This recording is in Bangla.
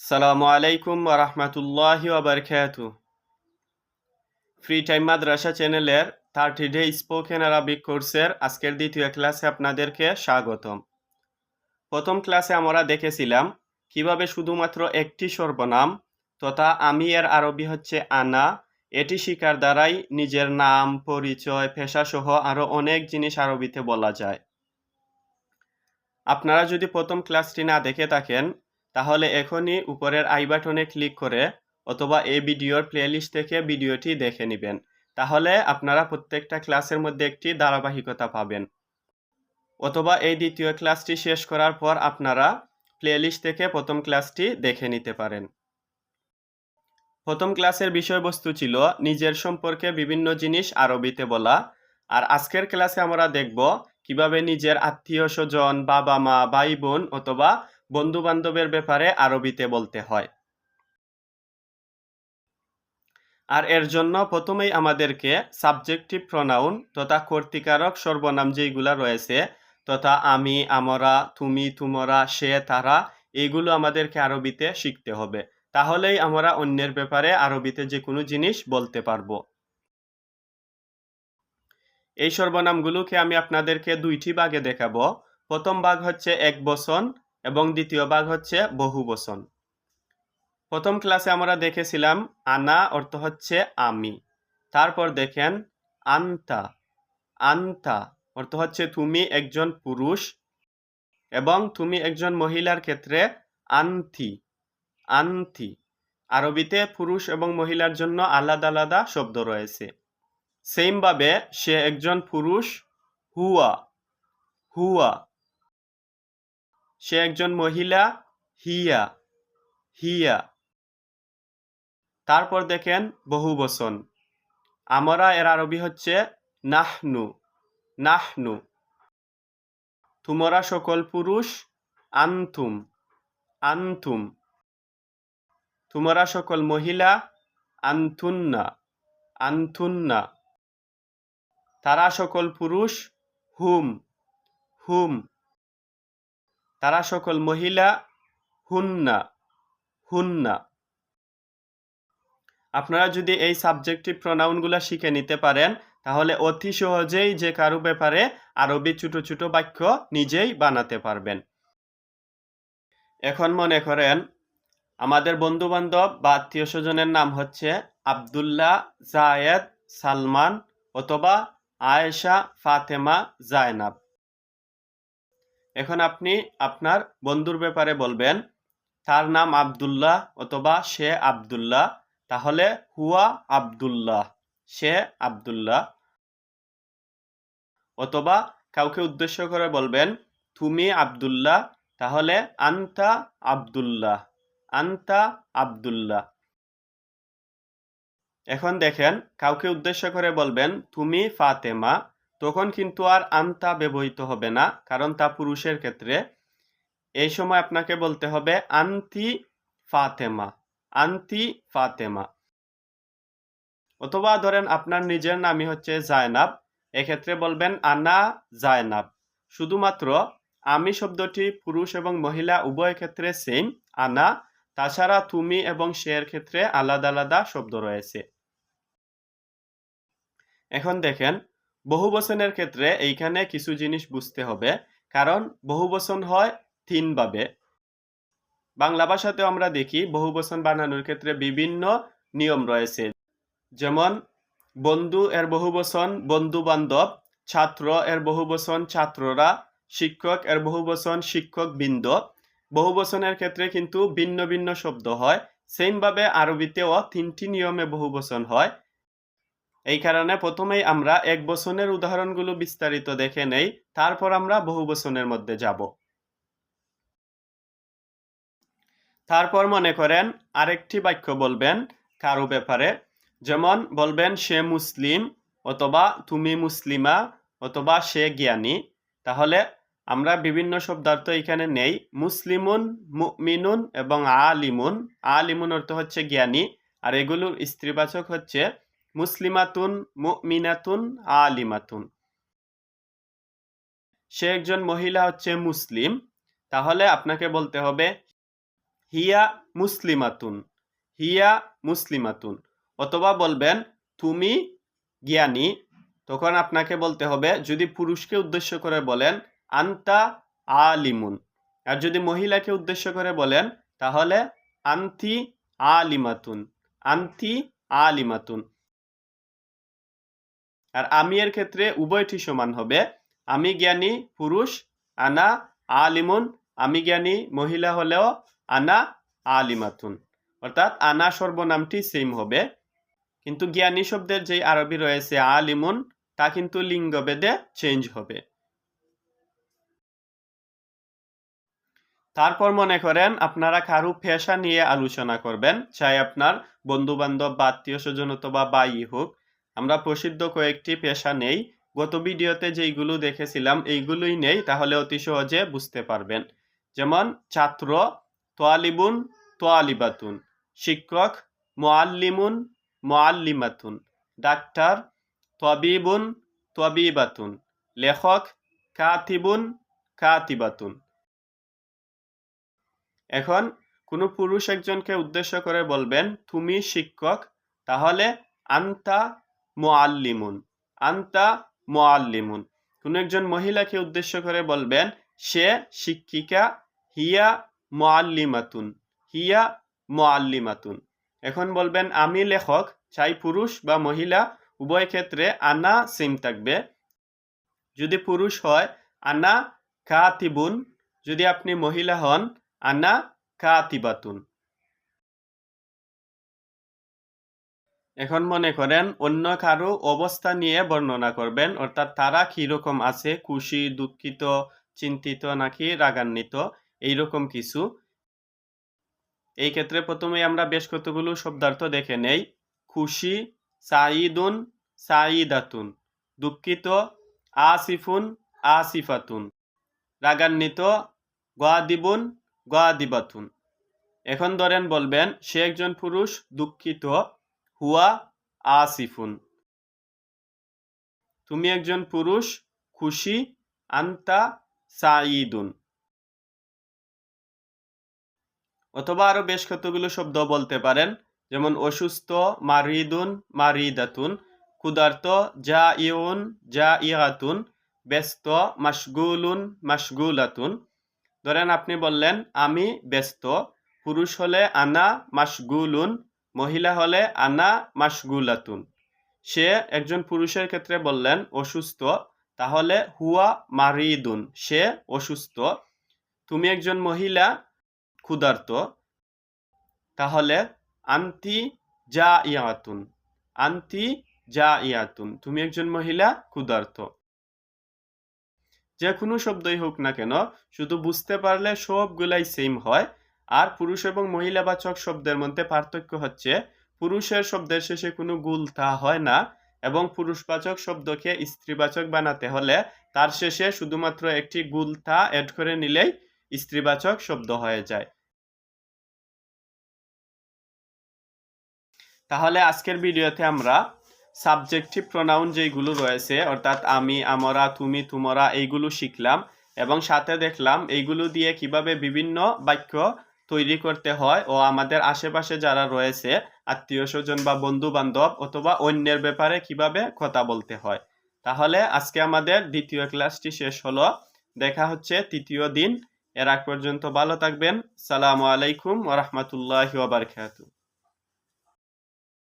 সালামু আলাইকুম রহমতুল্লাহ বারকাতু ফ্রি টাইম মাদ্রাসা চ্যানেলের থার্টি ডে স্পোকেন আরবিক কোর্সের আজকের দ্বিতীয় ক্লাসে আপনাদেরকে স্বাগতম। প্রথম ক্লাসে আমরা দেখেছিলাম কীভাবে শুধুমাত্র একটি সর্বনাম তথা আমি এর আরবি হচ্ছে আনা, এটি শিকার দ্বারাই নিজের নাম, পরিচয়, পেশাসহ আরও অনেক জিনিস আরবিতে বলা যায়। আপনারা যদি প্রথম ক্লাসটি না দেখে থাকেন তাহলে এখনই উপরের আই বাটনে ক্লিক করে অথবা এই ভিডিওর প্লেলিস্ট থেকে ভিডিওটি দেখে নেবেন। তাহলে আপনারা প্রত্যেকটা ক্লাসের মধ্যে একটি ধারাবাহিকতা পাবেন। অথবা এই দ্বিতীয় ক্লাসটি শেষ করার পর আপনারা প্লেলিস্ট থেকে প্রথম ক্লাসটি দেখে নিতে পারেন। প্রথম ক্লাসের বিষয়বস্তু ছিল নিজের সম্পর্কে বিভিন্ন জিনিস আরবিতে বলা। আর আজকের ক্লাসে আমরা দেখব কীভাবে নিজের আত্মীয় স্বজন বাবা মা ভাই বোন অথবা বন্ধু বান্ধবের ব্যাপারে আরবিতে বলতে হয়। আর এর জন্য প্রথমেই আমাদেরকে সাবজেক্টিভ প্রনাউন তথা কর্তিকারক সর্বনাম যেইগুলা রয়েছে তথা আমি, আমরা, তুমি, তোমরা, সে, তারা এইগুলো আমাদেরকে আরবিতে শিখতে হবে। তাহলেই আমরা অন্যের ব্যাপারে আরবিতে যে কোনো জিনিস বলতে পারব। এই সর্বনামগুলোকে আমি আপনাদেরকে দুইটি ভাগে দেখাবো। প্রথম ভাগ হচ্ছে এক বচন এবং দ্বিতীয় ভাগ হচ্ছে বহু বচন প্রথম ক্লাসে আমরা দেখেছিলাম, আনা অর্থ হচ্ছে আমি। তারপর দেখেন, আন্তা। আন্তা অর্থ হচ্ছে তুমি একজন পুরুষ এবং তুমি একজন মহিলার ক্ষেত্রে আন্থি আন্থি আরবিতে পুরুষ এবং মহিলার জন্য আলাদা আলাদা শব্দ রয়েছে। সেমভাবে সে একজন পুরুষ, হুয়া। হুয়া। সে একজন মহিলা, হিয়া হিয়া। তারপর দেখেন বহু বচন। আমরা এর আরবি হচ্ছে নাহনু নাহনু। তোমরা সকল পুরুষ, আন্তুম আন্তুম। তোমরা সকল মহিলা, আন্তুন্না আন্তুন্না। তারা সকল পুরুষ, হুম হুম। তারা সকল মহিলা হুন্না হুন্না। আপনারা যদি এই সাবজেক্টিভ প্রনাউনগুলো শিখে নিতে পারেন, তাহলে অতি সহজেই যে কারও ব্যাপারে আরবি ছোট ছোট বাক্য নিজেই বানাতে পারবেন। এখন মনে করেন, আমাদের বন্ধু বান্ধব বা আত্মীয় স্বজনের নাম হচ্ছে আবদুল্লাহ জায়েদ সালমান অথবা আয়েশা ফাতেমা জায়নাব। এখন আপনি আপনার বন্ধুর ব্যাপারে বলবেন, তার নাম আবদুল্লাহ অথবা সে আবদুল্লাহ। তাহলে হুয়া আবদুল্লাহ, সে আবদুল্লাহ। অথবা কাউকে উদ্দেশ্য করে বলবেন, তুমি আবদুল্লাহ। তাহলে আন্তা আবদুল্লাহ আন্তা আবদুল্লাহ। এখন দেখেন, কাউকে উদ্দেশ্য করে বলবেন, তুমি ফাতেমা। তখন কিন্তু আর আন্তা ব্যবহৃত হবে না, কারণ তা পুরুষের ক্ষেত্রে। এই সময় আপনাকে বলতে হবে, আন্তি ফাতেমা আন্তি ফাতেমা। অথবা ধরেন আপনার নিজের নামই হচ্ছে জায়নাব, এক্ষেত্রে বলবেন, আনা জায়নাব। শুধুমাত্র আমি শব্দটি পুরুষ এবং মহিলা উভয় ক্ষেত্রে সেম আনা। তাছাড়া তুমি এবং শের ক্ষেত্রে আলাদা আলাদা শব্দ রয়েছে। এখন দেখেন বহু বচনের ক্ষেত্রে এইখানে কিছু জিনিস বুঝতে হবে, কারণ বহু বচন হয় তিনভাবে। বাংলা ভাষাতেও আমরা দেখি বহু বচন বানানোর ক্ষেত্রে বিভিন্ন নিয়ম রয়েছে। যেমন, বন্ধু এর বহু বচন বন্ধু বান্ধব, ছাত্র এর বহু বচন ছাত্ররা, শিক্ষক এর বহু বচন শিক্ষক বৃন্দ। বহু বচনের ক্ষেত্রে কিন্তু ভিন্ন ভিন্ন শব্দ হয়। সেমভাবে আরবিতেও তিনটি নিয়মে বহু বচন হয়। এই কারণে প্রথমেই আমরা এক বচনের উদাহরণগুলো বিস্তারিত দেখে নেই, তারপর আমরা বহু বচনের মধ্যে যাব। তারপর মনে করেন আরেকটি বাক্য বলবেন কারও ব্যাপারে, যেমন বলবেন, সে মুসলিম অথবা তুমি মুসলিমা অথবা সে জ্ঞানী। তাহলে আমরা বিভিন্ন শব্দার্থ এখানে নেই, মুসলিমুন, মুমিনুন এবং আলিমুন। আলিমুন অর্থ হচ্ছে জ্ঞানী, আর এগুলোর স্ত্রীবাচক হচ্ছে মুসলিমাতুন, মুমিনাতুন, আলিমাতুন। সে একজন মহিলা হচ্ছে মুসলিম। তাহলে আপনাকে বলতে হবে, হিয়া মুসলিমাতুন হিয়া মুসলিমাতুন। অথবা বলবেন, তুমি জ্ঞানী। তখন আপনাকে বলতে হবে, যদি পুরুষকে উদ্দেশ্য করে বলেন, আন্তা আলিমুন। আর যদি মহিলাকে উদ্দেশ্য করে বলেন, তাহলে আন্তি আলিমাতুন আন্তি আলিমাতুন। আর আমি এর ক্ষেত্রে উভয়টি সমান হবে। আমি জ্ঞানী, পুরুষ, আনা, আলিমুন। আমি জ্ঞানী, মহিলা হলেও আনা, আলিমাতুন। অর্থাৎ আনা সর্বনামটি সেম হবে। কিন্তু জ্ঞানী শব্দের যে আরবি রয়েছে আলিমুন, তা কিন্তু লিঙ্গভেদে চেঞ্জ হবে। তারপর মনে করেন, আপনারা কারু পেশা নিয়ে আলোচনা করবেন, চাই আপনার বন্ধু বান্ধব বা আত্মীয় স্বজন অথবা বাই হোক। আমরা প্রসিদ্ধ কয়েকটি পেশা নেই। গত ভিডিওতে যেইগুলো দেখেছিলাম, এইগুলোই নেই, তাহলে অতি সহজে বুঝতে পারবেন। যেমন, ছাত্র, তোয়ালিবুন, তোয়ালিবাতুন। শিক্ষক মোয়াল্লিমুন মোয়াল্লিমাতুন ডাক্তার, তবিবুন, তবিবাতুন। লেখক, কাতিবুন, কাতিবাতুন। এখন, কোনো পুরুষ একজনকে উদ্দেশ্য করে বলবেন, তুমি শিক্ষক, তাহলে আন্তা মোয়াল্লিমুন আন্তা মোয়াল্লিমুন কোনো একজন মহিলাকে উদ্দেশ্য করে বলবেন, সে শিক্ষিকা, হিয়া মোয়াল্লিমাতুন হিয়া মোয়াল্লিমাতুন এখন বলবেন, আমি লেখক, চাই পুরুষ বা মহিলা, উভয় ক্ষেত্রে আনা সেম থাকবে। যদি পুরুষ হয়, আনা কাতিবুন। যদি আপনি মহিলা হন, আনা কাতিবাতুন। এখন মনে করেন অন্য কারও অবস্থা নিয়ে বর্ণনা করবেন, অর্থাৎ তারা কীরকম আছে, খুশি, দুঃখিত, চিন্তিত নাকি রাগান্বিত, এইরকম কিছু। এই ক্ষেত্রে প্রথমে আমরা বেশ কতগুলো শব্দার্থ দেখে নেই। খুশি সাইদুন সাইদাতুন দুঃখিত, আসিফুন, আসিফাতুন, রাগান্বিত, গাদিবুন, গাদিবাতুন। এখন ধরেন বলবেন, সে একজন পুরুষ দুঃখিত হুয়া আসিফুন। তুমি একজন পুরুষ, খুশি, আন্তা সাইদুন অথবা আরও বেশ কতগুলো শব্দ বলতে পারেন, যেমন অসুস্থ, মারিদুন, মারিদাতুন, ক্ষুধার্ত যা ইউন যা ইয়াতুন ব্যস্ত মাসগুলুন মাসগুলাতুন ধরেন আপনি বললেন, আমি ব্যস্ত, পুরুষ হলে আনা মাসগুলুন মহিলা হলে আনা মাসগুলাতুন সে একজন পুরুষের ক্ষেত্রে বললেন, অসুস্থ। তাহলে হুয়া মারিদুন, সে অসুস্থ। তুমি একজন মহিলা, ক্ষুধার্ত। তাহলে আন্তি যা ইয়াতুন আন্তি যা ইয়াতুন তুমি একজন মহিলা, ক্ষুধার্ত। যে কোনো শব্দই হোক না কেন, শুধু বুঝতে পারলে সবগুলাই সেম হয়। আর পুরুষ এবং মহিলাবাচক শব্দের মধ্যে পার্থক্য হচ্ছে, পুরুষের শব্দের শেষে কোনো গুল তা হয় না এবং পুরুষবাচক শব্দকে স্ত্রীবাচক বানাতে হলে তার শেষে শুধুমাত্র একটি গুল তা অ্যাড করে নিলেই স্ত্রীবাচক শব্দ হয়ে যায়। তাহলে আজকের ভিডিওতে আমরা সাবজেক্টিভ প্রোনাউন যেগুলো রয়েছে, অর্থাৎ আমি, আমরা, তুমি, তোমরা, এইগুলো শিখলাম এবং সাথে দেখলাম এইগুলো দিয়ে কীভাবে বিভিন্ন বাক্য তৈরি করতে হয় ও আমাদের আশেপাশে যারা রয়েছে, আত্মীয় স্বজন বা বন্ধু বান্ধব অথবা অন্যের ব্যাপারে কীভাবে কথা বলতে হয়। তাহলে আজকে আমাদের দ্বিতীয় ক্লাসটি শেষ হলো। দেখা হচ্ছে তৃতীয় দিন। এর আগ পর্যন্ত ভালো থাকবেন। সালামু আলাইকুম ওরহমতুল্লাহ বারকাতু